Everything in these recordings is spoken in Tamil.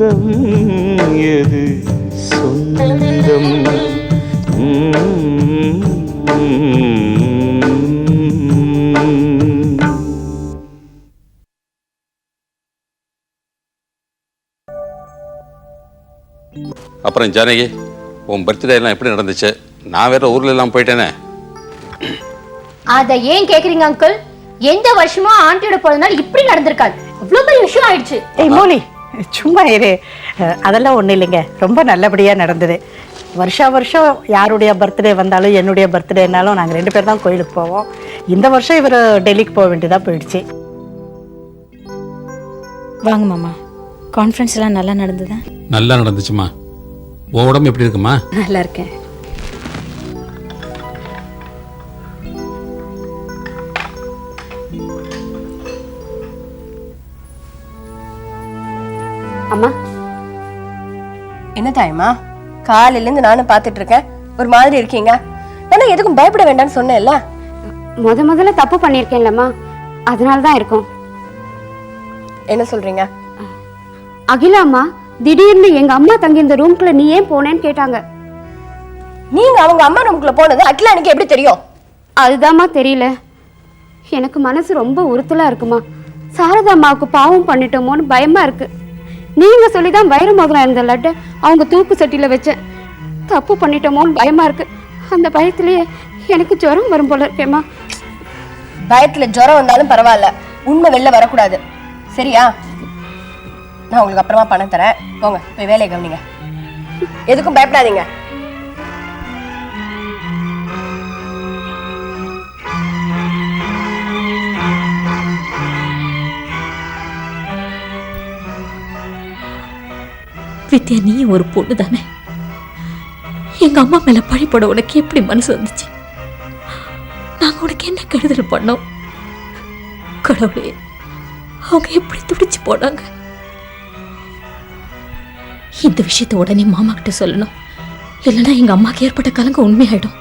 சொந்தம் எது? சொந்தம். அப்புறம் ஜானகி உன் பர்த்டே எல்லாம் எப்படி நடந்துச்சு? நான் வேற ஊர்ல எல்லாம் போயிட்டேனே. அத ஏன் கேக்குறீங்க அங்கிள் எந்த வருஷமும் ஆண்டியோட பிறந்தநாள் இப்படி நடந்திருக்காது. அவ்வளவு பெரிய விஷயம் ஆயிடுச்சு. ஏய் மோலி. சும்மா இரு. அதெல்லாம் ஒன்றும் இல்லைங்க. ரொம்ப நல்லபடியாக நடந்தது. வருஷா வருஷம் யாருடைய பர்த்டே வந்தாலும் என்னுடைய பர்த்டேனாலும் நாங்கள் ரெண்டு பேர் தான் கோயிலுக்கு போவோம். இந்த வருஷம் இவர் டெல்லிக்கு போக வேண்டியதாக போயிடுச்சு. வாங்க மாமா. கான்ஃபரன்ஸ் எல்லாம் நல்லா நடந்ததா? நல்லா நடந்துச்சுமா. உன் உடம்பு எப்படி இருக்குமா? நல்லா இருக்கேன். அம்மா. என்ன தாயம்மா காலையில இருந்து நானும் பாத்துட்டு இருக்கேன் ஒரு மாதிரி இருக்கீங்க. நான் எதுக்கும் பயப்பட வேண்டாம்னு சொன்னேன்ல? முத முதல்ல தப்பு பண்ணியிருக்கேன்லம்மா. அதனால தான் இருக்கும். என்ன சொல்றீங்க? அகிலா அம்மா திடீர்னு எங்க அம்மா தங்கி இந்த ரூம்குள்ள நீ ஏன் போனேன்னு கேட்டாங்க. நீங்க அவங்க அம்மா ரூமுக்குள்ள போனது அகிலா எனக்கு எப்படி தெரியும்? அதுதாம்மா தெரியல. எனக்கு மனசு ரொம்ப உறுத்தலா இருக்குமா. சாரதா அம்மாவுக்கு பாவம் பண்ணிட்டோமோன்னு பயமா இருக்கு. நீங்க சொல்லிதான் தான் மோதிரம் இருந்த லட்டை அவங்க தூக்கு சட்டியில வச்சேன். தப்பு பண்ணிட்டோமோன்னு பயமா இருக்கு. அந்த பயத்திலேயே எனக்கு ஜுரம் வரும் போல இருக்கேம்மா பயத்துல ஜுரம் வந்தாலும் பரவாயில்ல. உண்மை வெளில வரக்கூடாது. சரியா? நான் உங்களுக்கு அப்புறமா பணம் தரேன். போங்க போய் வேலையை கவனிங்க. எதுக்கும் பயப்படாதீங்க. வித்யா நீ ஒரு பொண்ணு தானே எங்க அம்மா மேல பழிப்பட உனக்கு எப்படி மனசு வந்துச்சு? நாங்க உனக்கு என்ன கெடுதல் பண்ணோம்? கடவுளே அவங்க எப்படி துடிச்சு போனாங்க? இந்த விஷயத்தை உடனே மாமா கிட்ட சொல்லணும். இல்லைன்னா எங்க அம்மாக்கு ஏற்பட்ட கலங்க உண்மையாயிடும்.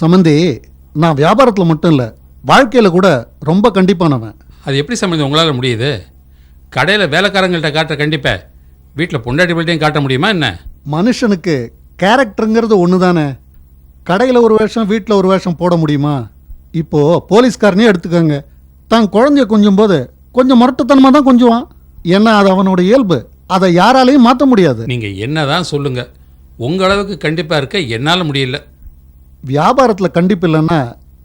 சமந்தி நான் வியாபாரத்தில் மட்டும் இல்லை வாழ்க்கையில் கூட ரொம்ப கண்டிப்பானவன். அது எப்படி சம்பந்தம் உங்களால் முடியுது? கடையில் வேலைக்காரங்கள்ட்ட காட்டுற கண்டிப்பா வீட்டில் பொண்டாட்டி பிள்ளையும் காட்ட முடியுமா என்ன? மனுஷனுக்கு கேரக்டருங்கிறது ஒன்று தானே கடையில் ஒரு வேஷம் வீட்டில் ஒரு வேஷம் போட முடியுமா? இப்போது போலீஸ்காரனே எடுத்துக்கோங்க. தான் குழந்தைய கொஞ்சும் போது கொஞ்சம் முரட்டுத்தனமாக தான் கொஞ்சுவான். ஏன்னா அது அவனோட இயல்பு. அதை யாராலையும் மாற்ற முடியாது. நீங்கள் என்னதான் சொல்லுங்க. உங்க அளவுக்கு கண்டிப்பாக இருக்க என்னால் முடியல. வியாபாரத்தில் கண்டிப்பு இல்லைன்னா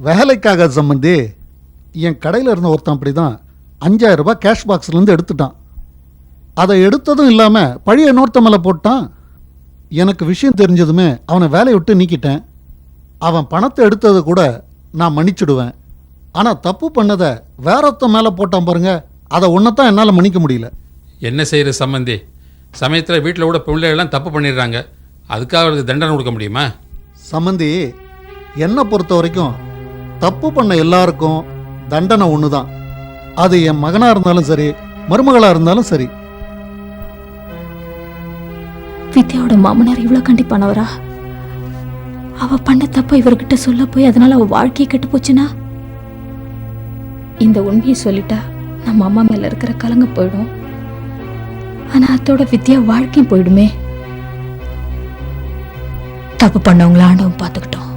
வேலைக்காக சம்பந்தி என் கடையில் இருந்த ஒருத்தன் அப்படி தான் அஞ்சாயிரம் ரூபாய் கேஷ் பாக்ஸ்லேருந்து எடுத்துட்டான். அதை எடுத்ததும் இல்லாமல் பழைய இன்னொருத்த மேலே போட்டான். எனக்கு விஷயம் தெரிஞ்சதுமே அவனை வேலையை விட்டு நீக்கிட்டேன். அவன் பணத்தை எடுத்தது கூட நான் மன்னிச்சிடுவேன். ஆனால் தப்பு பண்ணதை வேற ஒருத்த மேலே போட்டான் பாருங்க. அதை ஒன்றைத்தான் என்னால் மன்னிக்க முடியல. என்ன செய்கிற சம்மந்தி சமயத்தில் வீட்டில் கூட பிள்ளைகள்லாம் தப்பு பண்ணிடுறாங்க. அதுக்காக அவருக்கு தண்டனை கொடுக்க முடியுமா? சம்மந்தி என்னை பொறுத்த வரைக்கும் தப்பு பண்ண எல்லாருக்கும் தண்டனை ஒன்று தான் அது என் மகனா இருந்தாலும் சரி மருமகளா இருந்தாலும் சரி. வித்யாவோட மாமனார் இவ்வளவு கண்டிப்பானவரா? அவ பண்ண தப்ப இவர்கிட்ட சொல்ல போய் அதனால அவ வாழ்க்கையை கெட்டு போச்சுன்னா? இந்த உண்மையை சொல்லிட்டா நம்ம அம்மா மேல இருக்கிற கலங்க போயிடும். ஆனா அதோட வித்யா வாழ்க்கையும் போயிடுமே. தப்பு பண்ணவங்கள ஆண்டவன் பார்த்துக்கிட்டோம்.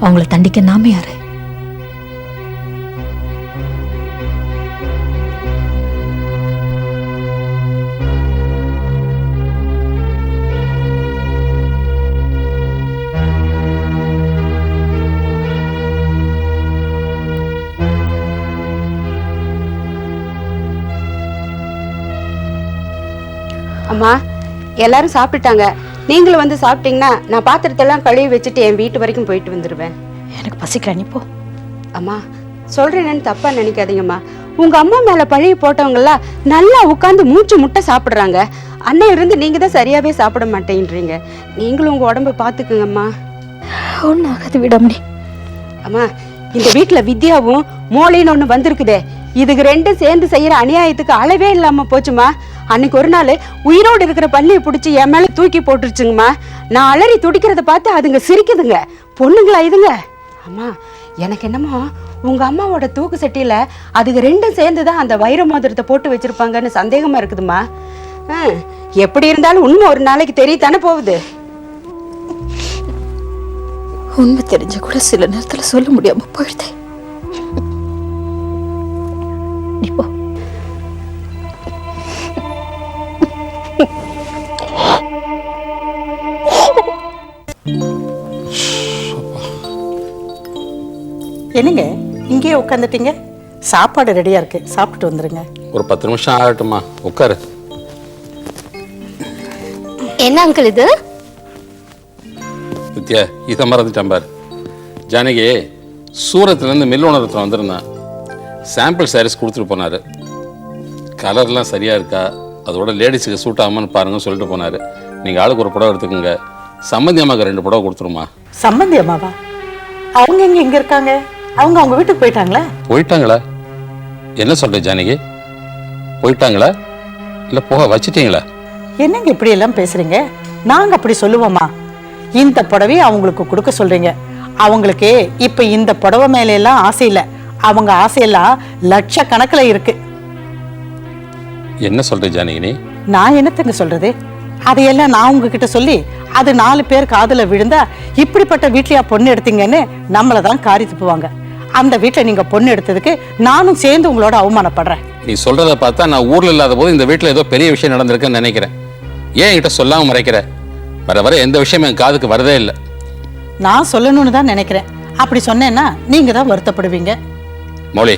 அவங்கள தண்டிக்க நாம யாரு? எல்லாரும் சாப்பிட்டுட்டாங்க. நீங்களும் வந்து சாப்பிட்டீங்கன்னா நான் பாத்திரத்தெல்லாம் கழுவி வச்சுட்டு என் வீட்டு வரைக்கும் போயிட்டு வந்துடுவேன் எனக்கு பசிக்கிறேன் நீ போ. அம்மா சொல்றேன்னு தப்பா நினைக்காதீங்கம்மா. உங்க அம்மா மேல பழைய போட்டவங்கலாம் நல்லா உட்காந்து மூச்சு முட்டை சாப்பிடுறாங்க. அன்னையில இருந்து நீங்க தான் சரியாவே சாப்பிட மாட்டேன்றீங்க. நீங்களும் உங்க உடம்ப பாத்துக்குங்கம்மா. ஒன்னும் ஆகாது விடாமணி அம்மா இந்த வீட்ல வித்யாவும் மோளின்னு ஒண்ணு வந்திருக்குதே. இதுக்கு ரெண்டும் சேர்ந்து செய்யற அநியாயத்துக்கு அளவே இல்லாம போச்சுமா அன்னைக்கு ஒரு நாள் உயிரோடு இருக்கிற பள்ளியை பிடிச்சி என் மேலே தூக்கி போட்டுருச்சுங்கம்மா. நான் அலறி துடிக்கிறத பார்த்து அதுங்க சிரிக்குதுங்க. பொண்ணுங்களா இதுங்க? அம்மா எனக்கு என்னமோ உங்கள் அம்மாவோட தூக்கு சட்டியில் அதுக்கு ரெண்டும் சேர்ந்து தான் அந்த வைர மோதிரத்தை போட்டு வச்சுருப்பாங்கன்னு சந்தேகமாக இருக்குதுமா எப்படி இருந்தாலும் உண்மை ஒரு நாளைக்கு தெரியத்தானே போகுது. உண்மை தெரிஞ்ச கூட சில நேரத்தில் சொல்ல முடியாமல் போயிடுதே. இப்போ என்னங்க? இங்கேயே உட்காந்துட்டீங்க சாப்பாடு ரெடியாக இருக்கு. சாப்பிட்டுட்டு வந்துருங்க. ஒரு பத்து நிமிஷம் ஆகட்டுமா உட்காரு. என்ன அங்கிள் இது? வித்யா இதை மறந்துட்டேன் பாரு. ஜானகி சூரத்துலேருந்து மில் உணரத்தில் வந்திருந்தேன். சாம்பிள் சாரீஸ் கொடுத்துட்டு போனார். கலர்லாம் சரியாக இருக்கா? அதோட லேடிஸுக்கு சூட் ஆகுமான்னு பாருங்கன்னு சொல்லிட்டு போனார். நீங்கள் ஆளுக்கு ஒரு புடவை எடுத்துக்கோங்க. சம்மந்தி அம்மாவுக்கு ரெண்டு புடவை கொடுத்துருமா? சம்மந்தி அம்மாவா அவங்க எங்க இங்க இருக்காங்க? அவங்க அவங்க வீட்டுக்கு போயிட்டாங்களா? போயிட்டாங்களா? என்ன சொல்ற ஜானகி? போயிட்டாங்களா? இல்லை போக வச்சிட்டீங்களா? என்னங்க இப்படி எல்லாம் பேசுறீங்க? நாங்க அப்படி சொல்லுவோமா? இந்த புடவையை அவங்களுக்கு கொடுக்க சொல்றீங்க. அவங்களுக்கு இப்ப இந்த புடவை மேல எல்லாம் ஆசை இல்ல. அவங்க ஆசையெல்லாம் லட்சக்கணக்குல இருக்கு. என்ன சொல்ற ஜானகி நீ? நான் என்னத்தங்க சொல்றது? அதையெல்லாம் நான் உங்ககிட்ட சொல்லி அது நாலு பேர் காதுல விழுந்தா இப்படிப்பட்ட வீட்லயா பொண்ணு எடுத்தீங்கன்னு நம்மள தான் காரி துப்புவாங்க. அந்த வீட்டுல நீங்க பொண்ணு எடுத்ததுக்கு நானும் சேர்ந்து உங்களோட அவமானப்படுறேன். நீ சொல்றத பார்த்தா நான் ஊர்ல இல்லாத போது இந்த வீட்டில் ஏதோ பெரிய விஷயம் நடந்திருக்குன்னு நினைக்கிறேன். ஏன் என்கிட்ட சொல்லாம மறைக்கிற? வர வர எந்த விஷயமும் என் காதுக்கு வரதே இல்லை. நான் சொல்லணும்னு தான் நினைக்கிறேன். அப்படி சொன்னேன்னா நீங்க தான் வருத்தப்படுவீங்க. மௌலி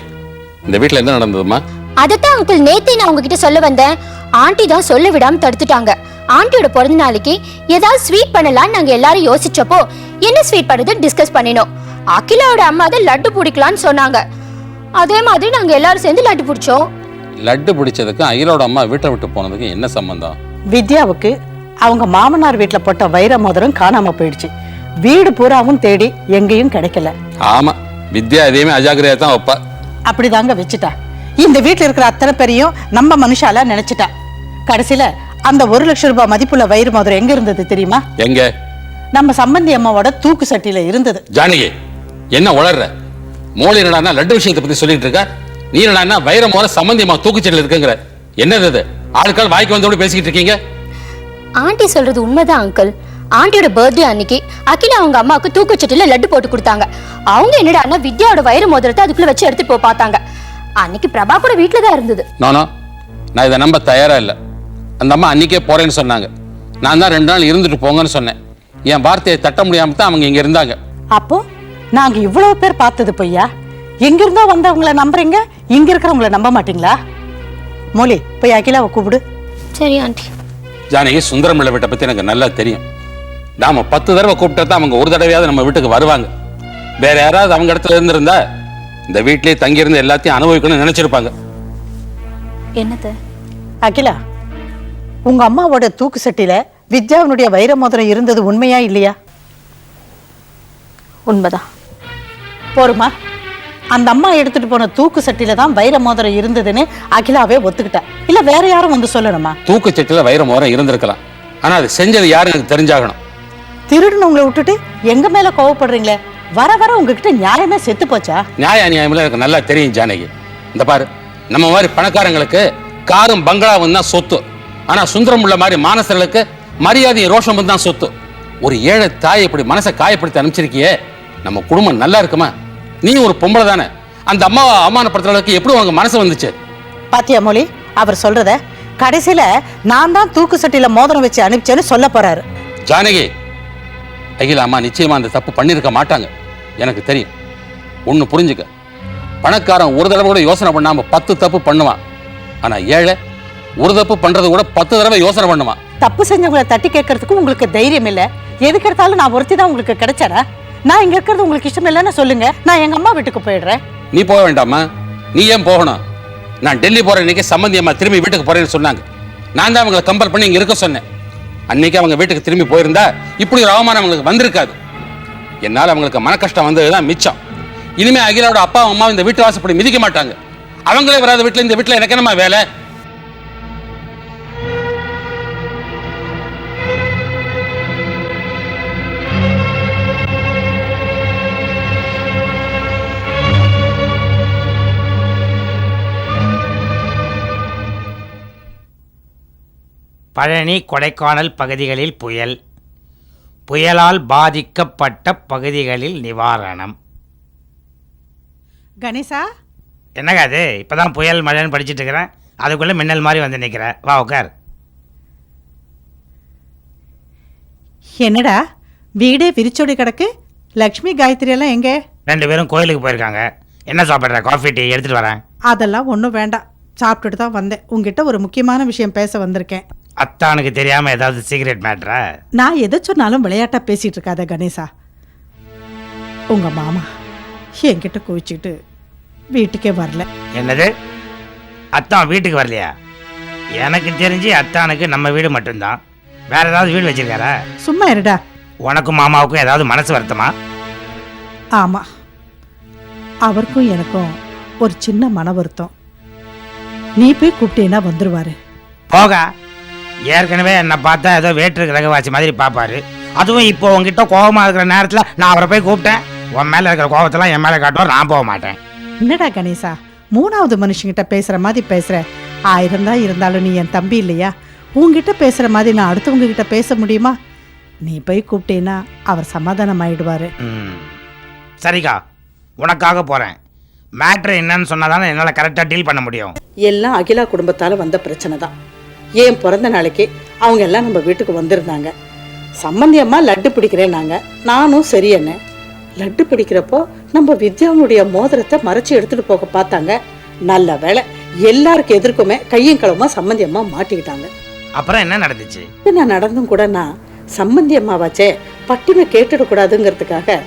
இந்த வீட்டில் என்ன நடந்ததுமா அதைத்தான் அங்கிள் நேத்தே நான் உங்ககிட்ட சொல்ல வந்தேன். ஆண்டி தான் சொல்ல விடாம தடுத்துட்டாங்க. ஆண்டியோட பிறந்த நாளைக்கு ஏதாவது ஸ்வீட் பண்ணலாம்னு நாங்க எல்லாரும் யோசிச்சப்போ என்ன ஸ்வீட் பண்ணுறது டிஸ்கஸ் பண்ணினோம். அகிலாவோட அம்மா தான் லட்டு பிடிக்கலான்னு சொன்னாங்க. அதே மாதிரி நாங்க எல்லாரும் சேர்ந்து லட்டு பிடிச்சோம். லட்டு பிடிச்சதுக்கும் அகிலோட அம்மா வீட்டை விட்டு போனதுக்கும் என்ன சம்பந்தம்? வித்யாவுக்கு அவங்க மாமனார் வீட்டுல போட்ட வைர மோதிரம் காணாம போயிடுச்சு. வீடு பூராவும் தேடி எங்கேயும் கிடைக்கல. ஆமா வித்யா எதையுமே அஜாக்கிரதையா தான் வைப்பா. அப்படிதாங்க வச்சுட்டா. இந்த வீட்டுல இருக்கிற அத்தனை பேரையும் நம்ம மனுஷால நினைச்சிட்டா. கடைசியில அந்த ஒரு லட்சம் ரூபாய் மதிப்புள்ள வைர மோதிரம் எங்க இருந்தது தெரியுமா? எங்க? நம்ம சம்பந்தி அம்மாவோட தூக்கு சட்டியில இருந்தது. ஜானகி என்ன உளர்ற? மோளி என்னடான்னா லட்டு விஷயத்தை பத்தி சொல்லிட்டு இருக்கா? நீ என்னடான்னா வைர மோர சம்பந்தியமா தூக்குச்செடியில் இருக்குங்கிற? என்னது இது? ஆளுக்கால் வாய்க்கு வந்தோட பேசிக்கிட்டு இருக்கீங்க? ஆண்டி சொல்றது உண்மைதான் அங்கிள் ஆண்டியோட பர்த்டே அன்னைக்கு அகிலா அவங்க அம்மாவுக்கு தூக்குச்சட்டில லட்டு போட்டு கொடுத்தாங்க. அவங்க என்னடான்னா வித்யாவோட வயிறு மோதிரத்தை அதுக்குள்ள வச்சு எடுத்து போ பார்த்தாங்க. அன்னைக்கு பிரபா கூட வீட்டுல தான் இருந்தது. நானோ நான் இதை நம்ப தயாரா இல்லை. அந்த அம்மா அன்னைக்கே போறேன்னு சொன்னாங்க. நான் தான் ரெண்டு நாள் இருந்துட்டு போங்கன்னு சொன்னேன். என் வார்த்தையை தட்ட முடியாம தான் அவங்க இங்க இருந்தாங்க. அப்போ? நாங்க இவ்வளவு பேர் பார்த்தது பொய்யா? எங்க இருந்தோ வந்தவங்கள நம்புறீங்க இங்க இருக்கிறவங்கள நம்ப மாட்டீங்களா? மோலி போய் அகிலாவை கூப்பிடு. சரி ஆண்டி. ஜானகி சுந்தரம் வீட்டை பத்தி எனக்கு நல்லா தெரியும். நாம பத்து தடவை கூப்பிட்டா தான் அவங்க ஒரு தடவையாவது நம்ம வீட்டுக்கு வருவாங்க. வேற யாராவது அவங்க இடத்துல இருந்திருந்தா இந்த வீட்லயே தங்கியிருந்து எல்லாத்தையும் அனுபவிக்கணும்னு நினைச்சிருப்பாங்க. என்னது? அகிலா உங்க அம்மாவோட தூக்கு சட்டியில வித்யாவினுடைய வைர மோதிரம் இருந்தது உண்மையா இல்லையா? உண்மைதான். போருமா? அந்த அம்மா எடுத்துட்டு போன தூக்கு சட்டியில தான் வைர மோதிரம் இருந்ததுன்னு அகிலாவே ஒத்துக்கிட்டா. இல்ல வேற யாரும் வந்து சொல்லணுமா? தூக்குச்சட்டில வைர மோரம் இருந்திருக்கலாம். ஆனா அது செஞ்சது யாருன்னு எனக்கு தெரிஞ்சாகணும். திருடுனவங்களை விட்டுட்டு எங்க மேல கோவப்படுறீங்களே? வர வர உங்ககிட்ட நியாயமே செத்து போச்சா? நியாய அநியாயம்ல எனக்கு நல்லா தெரியும் ஜானகி. இந்த பாரு நம்ம மாதிரி பணக்காரங்களுக்கு காரும் பங்களாவும் தான் சொத்து. ஆனா சுந்தரம் உள்ள மாதிரி மானசர்களுக்கு மரியாதையும் ரோஷமும் தான் சொத்து. ஒரு ஏழை தாய் இப்படி மனசை காயப்படுத்தி அனுப்பிச்சிருக்கியே நம்ம குடும்பம் நல்லா இருக்குமா? நீ ஒரு பொம்பளை தானே? அந்த அம்மாவை அவமானப்படுத்துற அளவுக்கு எப்படி உனக்கு மனசு வந்துச்சு? பாத்தியா மொழி அவர் சொல்றத கடைசியில நான் தான் தூக்கு சட்டியில மோதிரம் வச்சு அனுப்பிச்சேன்னு சொல்ல போறாரு. ஜானகி அகில அம்மா நிச்சயமா அந்த தப்பு பண்ணியிருக்க மாட்டாங்க. எனக்கு தெரியும். ஒன்று புரிஞ்சுக்க. பணக்காரன் ஒரு தடவை கூட யோசனை பண்ணாம பத்து தப்பு பண்ணுவான். ஆனா ஏழை ஒரு தப்பு பண்றது கூட பத்து தடவை யோசனை பண்ணுவான். தப்பு செஞ்சவங்களை தட்டி கேட்கறதுக்கு உங்களுக்கு தைரியம் இல்ல. எதுக்கு எடுத்தாலும் நான் ஒருத்தி தான் உங்களுக்கு கிடைச்சாரா நான் இங்க இருக்கிறது உங்களுக்கு இஷ்டம் இல்லைன்னு சொல்லுங்க. நான் எங்க அம்மா வீட்டுக்கு போயிடுறேன். நீ போக வேண்டாமா நீ ஏன் போகணும்? நான் டெல்லி போற இன்னைக்கு சம்மந்தி அம்மா திரும்பி வீட்டுக்கு போறேன்னு சொன்னாங்க. நான் தான் அவங்களை கம்பல் பண்ணி இங்க இருக்க சொன்னேன். அன்னைக்கு அவங்க வீட்டுக்கு திரும்பி போயிருந்தா இப்படி ஒரு அவமானம் அவங்களுக்கு வந்திருக்காது. என்னால் அவங்களுக்கு மன கஷ்டம் வந்ததுதான் மிச்சம். இனிமே அகிலாவோட அப்பா அம்மா இந்த வீட்டு வாசப்படி மிதிக்க மாட்டாங்க. அவங்களே வராத வீட்டுல இந்த வீட்டுல எனக்கு என்னமா வேலை? பழனி கொடைக்கானல் பகுதிகளில் புயல். புயலால் பாதிக்கப்பட்ட பகுதிகளில் நிவாரணம். கணேசா? என்னங்க அது? இப்பதான் புயல் மழைன்னு படிச்சிட்டு இருக்கிறேன் அதுக்குள்ள மின்னல் மாதிரி வந்து நிற்கிற வா உட்கார் என்னடா? வீடே விரிச்சோடி கிடக்கு. லக்ஷ்மி காயத்ரி எல்லாம் எங்கே? ரெண்டு பேரும் கோயிலுக்கு போயிருக்காங்க. என்ன சாப்பிட்ற? காஃபி டீ எடுத்துட்டு வரேன். அதெல்லாம் ஒன்றும் வேண்டாம். சாப்பிட்டுட்டு தான் வந்தேன். உங்ககிட்ட ஒரு முக்கியமான விஷயம் பேச வந்திருக்கேன். அத்தானுக்கு தெரியாம ஏதாவது சீக்ரெட் மேட்ரா நான் எதை சொன்னாலும் விளையாட்டா பேசிட்டு இருக்காத கணேசா. உங்க மாமா என்கிட்ட குவிச்சுக்கிட்டு வீட்டுக்கே வரல. என்னது? அத்தான் வீட்டுக்கு வரலையா? எனக்கு தெரிஞ்சு அத்தானுக்கு நம்ம வீடு மட்டும்தான். வேற ஏதாவது வீடு வச்சிருக்காரா? சும்மா இருடா. உனக்கும் மாமாவுக்கும் ஏதாவது மனசு வருத்தமா? ஆமா. அவருக்கும் எனக்கும் ஒரு சின்ன மன வருத்தம். நீ போய் கூப்பிட்டீங்கன்னா வந்துருவாரு. போக. ஏற்கனவே என்னை பார்த்தா ஏதோ வேற்று கிரகவாசி மாதிரி பார்ப்பாரு. அதுவும் இப்போ உங்ககிட்ட கோபமா இருக்கிற நேரத்தில் நான் அவரை போய் கூப்பிட்டேன். உன் மேலே இருக்கிற கோபத்தெல்லாம் என் மேலே காட்டுவோம் நான் போக மாட்டேன். என்னடா கணேசா மூணாவது மனுஷங்கிட்ட பேசுற மாதிரி பேசுற? ஆயிரம் தான் இருந்தாலும் நீ என் தம்பி இல்லையா? உன்கிட்ட பேசுற மாதிரி நான் அடுத்தவங்க கிட்ட பேச முடியுமா? நீ போய் கூப்பிட்டேன்னா அவர் சமாதானம் ஆயிடுவாரு. ம். சரிக்கா உனக்காக போகிறேன் மேட்ரு என்னன்னு சொன்னால் தானே என்னால் கரெக்டாக டீல் பண்ண முடியும். எல்லாம் அகிலா குடும்பத்தால வந்த பிரச்சனை தான் ஏன் பிறந்த நாளைக்கு அவங்க எல்லாம் நம்ம வீட்டுக்கு வந்திருந்தாங்க? சம்மந்தி அம்மா லட்டு பிடிக்கிறேன்னாங்க. நானும் சரி என்ன லட்டு பிடிக்கிறப்போ நம்ம வித்யாவுடைய மோதிரத்தை மறைச்சு எடுத்துட்டு போக பார்த்தாங்க. நல்ல வேளை எல்லாருக்கு எதிர்க்குமே கையும் களவுமா சம்மந்தி அம்மா மாட்டிக்கிட்டாங்க. அப்புறம் என்ன நடந்துச்சு? நான் நடந்தும் கூட நான் சம்மந்தி அம்மாவாச்சே பட்டிமை கேட்டுடக்கூடாதுங்கிறதுக்காக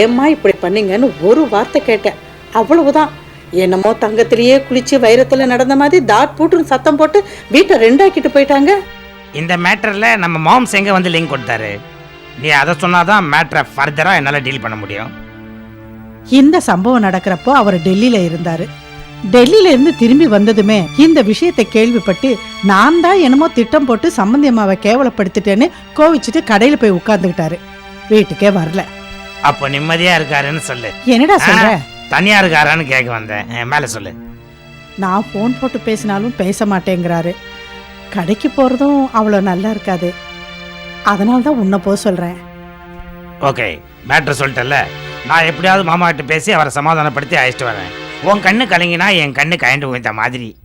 ஏம்மா இப்படி பண்ணீங்கன்னு ஒரு வார்த்தை கேட்டேன். அவ்வளவுதான். என்னமோ தங்கத்திலேயே குளிச்சு வைரத்துல நடந்த மாதிரி தாட் போட்டு சத்தம் போட்டு வீட்டை ரெண்டாக்கிட்டு போயிட்டாங்க. இந்த மேட்டரில் நம்ம மாம்ஸ் எங்கே வந்து லிங்க் கொடுத்தாரு? நீ அதை சொன்னாதான் மேட்ரை ஃபர்தராக என்னால் டீல் பண்ண முடியும். இந்த சம்பவம் நடக்கிறப்போ அவர் டெல்லியில இருந்தாரு. டெல்லியில இருந்து திரும்பி வந்ததுமே இந்த விஷயத்தை கேள்விப்பட்டு நான் தான் என்னமோ திட்டம் போட்டு சம்மந்தி அம்மாவை கேவலப்படுத்திட்டேன்னு கோவிச்சுட்டு கடையில போய் உட்கார்ந்துக்கிட்டாரு வீட்டுக்கே வரல. அப்போ நிம்மதியாக இருக்காருன்னு சொல்லு. என்னடா சொல்ற? ஆ, தனியா இருக்காரான்னு கேட்க வந்தேன். அஹ், மேலே சொல்லு. நான் ஃபோன் போட்டு பேசினாலும் பேச மாட்டேங்கிறாரு கடைக்கு போறதும் அவ்வளோ நல்லா இருக்காது. அதனால தான் உன்னை போக சொல்றேன். ஓகே மேட்ரு சொல்லிட்டல நான் எப்படியாவது மாமா கிட்ட பேசி அவரை சமாதானப்படுத்தி அழைச்சிட்டு வரேன். உன் கண்ணு கலங்கினா என் கண்ணு கயண்டு போய்த்த மாதிரி.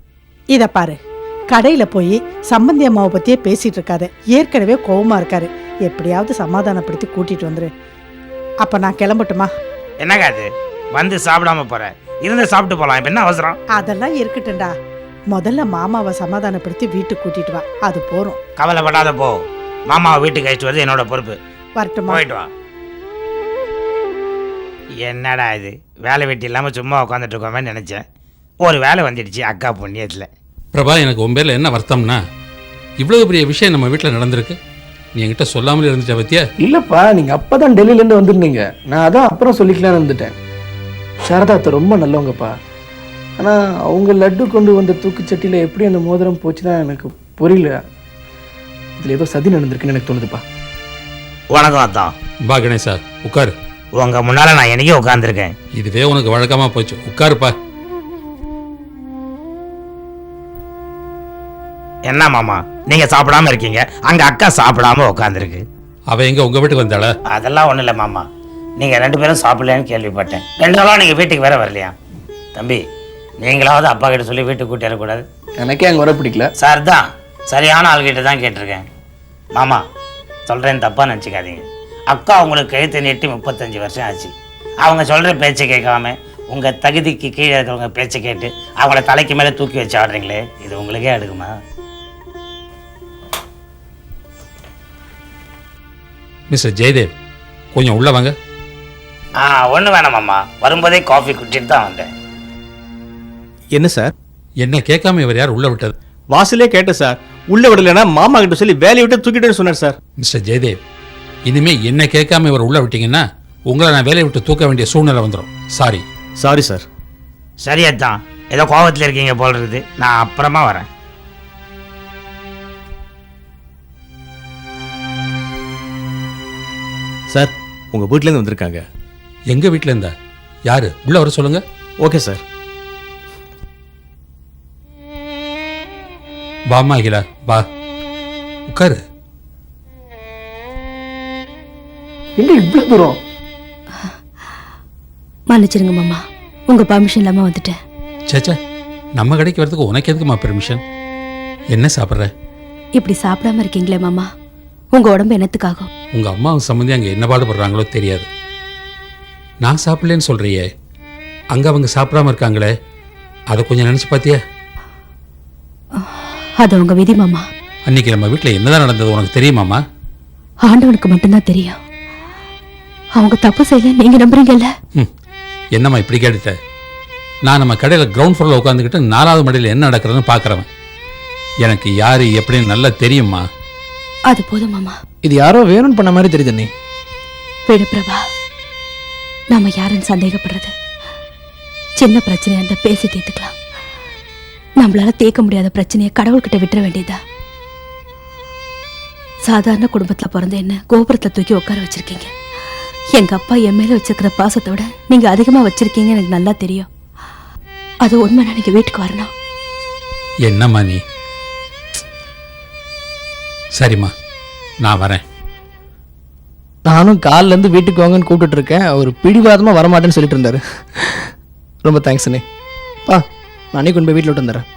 இத பாரு. கடையில போய் சம்பந்தி அம்மாவை பத்தியே பேசிட்டு இருக்காத. ஏற்கனவே கோவமா இருக்காரு. எப்படியாவது சமாதானப்படுத்தி கூட்டிட்டு வந்துரு. அப்ப நான் கிளம்பட்டுமா? என்னங்க அது? வந்து சாப்பிடாம போற. இருந்து சாப்பிட்டு போலாம். இப்ப என்ன அவசரம்? அதெல்லாம் இருக்கட்டும்டா. முதல்ல மாமாவை சமாதானப்படுத்தி வீட்டுக்கு கூட்டிட்டு வா. அது போறோம். கவலைப்படாத போ. மாமாவை வீட்டுக்கு அழைச்சிட்டு வருது என்னோட பொறுப்பு. வரட்டுமா? போயிட்டு வா. என்னடா இது? வேலை வெட்டி இல்லாமல் சும்மா உட்காந்துட்டு இருக்கோமே நினச்சேன். ஒரு வேலை வந்துடுச்சு அக்கா புண்ணியத்தில். பிரபா எனக்கு உன் பேரில் என்ன வருத்தம்னா இவ்வளவு பெரிய விஷயம் நம்ம வீட்டில் நடந்திருக்கு. நீ என்கிட்ட சொல்லாமலே இருந்துட்ட பத்தியா? இல்லப்பா நீங்க அப்பதான் டெல்லியில இருந்து வந்திருந்தீங்க. நான் அதான் அப்புறம் சொல்லிக்கலாம்னு இருந்துட்டேன். சாரதா அத்தை ரொம்ப நல்லவங்கப்பா. ஆனா அவங்க லட்டு கொண்டு வந்த தூக்குச்சட்டியில எப்படி அந்த மோதிரம் போச்சுன்னா எனக்கு புரியல. இதுல ஏதோ சதி நடந்திருக்குன்னு எனக்கு தோணுதுப்பா. வணக்கம் அத்தான் பா கணேசா உட்காரு. உங்கள் முன்னால் நான் என்னைக்கே உட்காந்துருக்கேன் இதுவே உனக்கு வழக்கமா போச்சு. உட்காருப்பா. என்ன மாமா? நீங்கள் சாப்பிடாம இருக்கீங்க. அங்கே அக்கா சாப்பிடாம உட்காந்துருக்கு அவ எங்க உங்க வீட்டுக்கு வந்தாளா? அதெல்லாம் ஒன்றும் இல்லை மாமா. நீங்கள் ரெண்டு பேரும் சாப்பிடலன்னு கேள்விப்பட்டேன். ரெண்டு நாளாக நீங்கள் வீட்டுக்கு வேற வரலையா? தம்பி நீங்களாவது அப்பா கிட்ட சொல்லி வீட்டுக்கு கூட்டி வரக்கூடாது. எனக்கே அங்க வர பிடிக்கல. சார் தான் சரியான ஆள்கிட்ட தான் கேட்டிருக்கேன். மாமா சொல்கிறேன் தப்பாக நினச்சிக்காதீங்க. அக்கா உங்களுக்கு கழுத்தை நீட்டி முப்பத்தஞ்சு வருஷம் ஆச்சு. அவங்க சொல்கிற பேச்சை கேட்காம உங்கள் தகுதிக்கு கீழே இருக்கிறவங்க பேச்சை கேட்டு அவங்கள தலைக்கு மேலே தூக்கி வச்சு ஆடுறீங்களே இது உங்களுக்கே அடுக்குமா? மிஸ்டர் ஜெயதேவ் கொஞ்சம் உள்ள வாங்க. ஆ ஒன்றும் வேணாம் மாமா. வரும்போதே காஃபி குடிச்சிட்டு தான் வந்தேன். என்ன சார் என்ன கேட்காம இவர் யார் உள்ள விட்டது? வாசலே கேட்டேன் சார் உள்ள விடலைன்னா மாமா கிட்ட சொல்லி வேலையை விட்டு தூக்கிட்டேன்னு சொன்னார் சார் மிஸ்டர் ஜெயதேவ் இனிமே என்ன கேட்காம இவர் உள்ள விட்டீங்கன்னா உங்களை நான் வேலையை விட்டு தூக்க வேண்டிய சூழ்நிலை வந்துடும் சாரி சாரி சார் சரியாத்தான் ஏதோ கோவத்தில் இருக்கீங்க போல் இருக்குது. நான் அப்புறமா வரேன். சார் உங்க வீட்லேருந்து வந்திருக்காங்க. எங்க வீட்டில் இருந்தா? யாரு? உள்ள வர சொல்லுங்க. Okay sir. பாமா அகிலா. பா உட்காரு. எங்க இவ்வளோ தூரம்? மன்னிச்சிருங்க மாமா. உங்க பர்மிஷன் இல்லாம வந்துட்டேன். சேச்சா நம்ம கடைக்கு வரதுக்கு உனக்கு எதுக்குமா பெர்மிஷன் என்ன சாப்பிட்ற? இப்படி சாப்பிடாம இருக்கீங்களே மாமா. உங்க உடம்பு என்னத்துக்காகும்? உங்க அம்மாவும் சம்மந்தி அங்கே என்ன பாடுபடுறாங்களோ தெரியாது. நான் சாப்பிடலன்னு சொல்றியே. அங்க அவங்க சாப்பிடாம இருக்காங்களே அதை கொஞ்சம் நினைச்சு பார்த்தியா? அது உங்க விதி மாமா. அன்னைக்கு நம்ம வீட்டில் என்னதான் நடந்தது உனக்கு தெரியுமாமா ஆண்டவனுக்கு மட்டும்தான் தெரியும். அவங்க தப்பு செய்யல நீங்க நம்புறீங்கல்ல? என்னம்மா இப்படி கேட்டுட்ட? நான் நம்ம கடையில் கிரவுண்ட் ஃப்ளோரில் உட்காந்துக்கிட்டு நாலாவது மடையில் என்ன நடக்கிறதுன்னு பார்க்குறவன். எனக்கு யார் எப்படின்னு நல்லா தெரியுமா அது போதும் மாமா. இது யாரோ வேணும்னு பண்ண மாதிரி தெரியுது நீ விடு பிரபா. நாம யாருன்னு சந்தேகப்படுறது? சின்ன பிரச்சனையா இருந்தா பேசி தீர்த்துக்கலாம். நம்மளால தேக்க முடியாத பிரச்சனையை கடவுள்கிட்ட விட்டுற வேண்டியதா சாதாரண குடும்பத்துல பிறந்த என்ன கோபுரத்தை தூக்கி உட்கார வச்சிருக்கீங்க? எங்க அப்பா என் மேல வச்சிருக்கிற பாசத்தோட நீங்க அதிகமா வச்சிருக்கீங்கன்னு எனக்கு நல்லா தெரியும். அது உண்மைனா நீங்க வீட்டுக்கு வரணும். என்னம்மா நீ? சரிம்மா நான் வரேன். நானும் கால்ல இருந்து வீட்டுக்கு வாங்கன்னு கூப்பிட்டுட்டு இருக்கேன். அவர் பிடிவாதமா வரமாட்டேன்னு சொல்லிட்டு இருந்தாரு. ரொம்ப தேங்க்ஸ் அண்ணே. பா நானே கொண்டு போய் வீட்டில் விட்டு வந்துடுறேன்.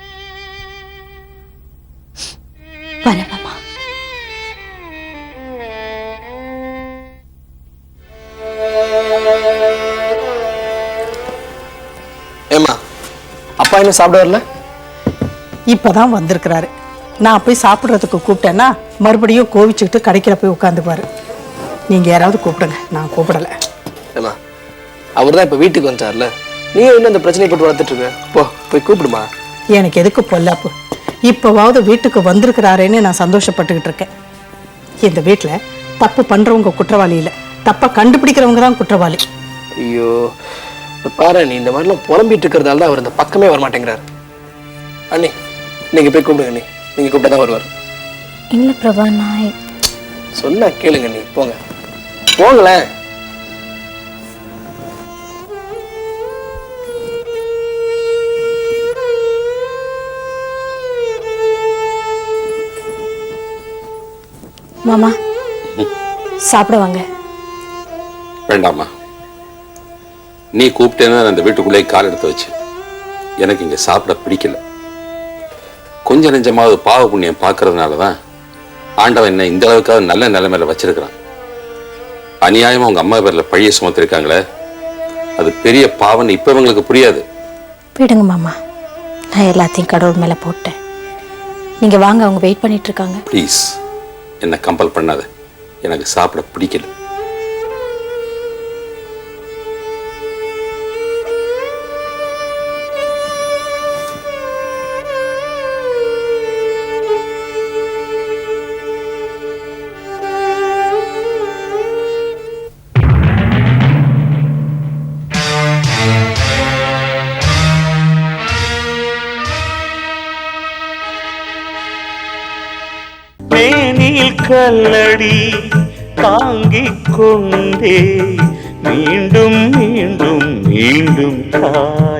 ஏம்மா அப்பா இன்னும் சாப்பிட வரல? இப்பதான் வந்திருக்கிறாரு. நான் போய் சாப்பிட்றதுக்கு கூப்பிட்டேன்னா மறுபடியும் கோவிச்சுக்கிட்டு கடைக்கில போய் உட்காந்துப்பாரு. நீங்க யாராவது கூப்பிடுங்க. நான் கூப்பிடல. ஏம்மா அவர் தான் இப்போ வீட்டுக்கு வந்துட்டார்ல. நீ இன்னும் அந்த பிரச்சனையை போட்டு வளர்த்துட்டு இருக்க. போ போய் கூப்பிடுமா. எனக்கு எதுக்கு பொல்லாப்பு? இப்போவாவது வீட்டுக்கு வந்திருக்கிறாரேன்னு நான் சந்தோஷப்பட்டுக்கிட்டு இருக்கேன். இந்த வீட்டில் தப்பு பண்றவங்க குற்றவாளி இல்லை. தப்பை கண்டுபிடிக்கிறவங்க தான் குற்றவாளி. ஐயோ பாரு நீ இந்த மாதிரிலாம் புலம்பிட்டு இருக்கிறதால தான் அவர் இந்த பக்கமே வர மாட்டேங்கிறாரு அண்ணி நீங்க போய் கூப்பிடுங்க நீ நீங்க கூப்பிட்டா தான் வருவார். இல்ல பிரபா நான் சொன்னா கேளுங்க நீ போங்க. போங்களேன் மாமா சாப்பிட வாங்க. வேண்டாம்மா. நீ கூப்பிட்டேன்னா அந்த வீட்டுக்குள்ளே கால் எடுத்து வச்சு எனக்கு இங்கே சாப்பிட பிடிக்கல. கொஞ்சம் நெஞ்சமாவது பாவ புண்ணியம் பார்க்கறதுனால தான் ஆண்டவன் என்ன இந்த அளவுக்காவது நல்ல நிலைமையில வச்சிருக்கிறான். அநியாயமா உங்க அம்மா பேர்ல பழிய சுமத்திருக்காங்களே? அது பெரிய பாவம்னு இப்ப இவங்களுக்கு புரியாது. விடுங்க மாமா. நான் எல்லாத்தையும் கடவுள் மேல போட்டேன். நீங்க வாங்க அவங்க வெயிட் பண்ணிட்டு இருக்காங்க. ப்ளீஸ் என்ன கம்பல் பண்ணாத. எனக்கு சாப்பிட பிடிக்கல. கல்லடி தாங்கிக் கொண்டே மீண்டும் மீண்டும் மீண்டும் தாய்ப்பாள்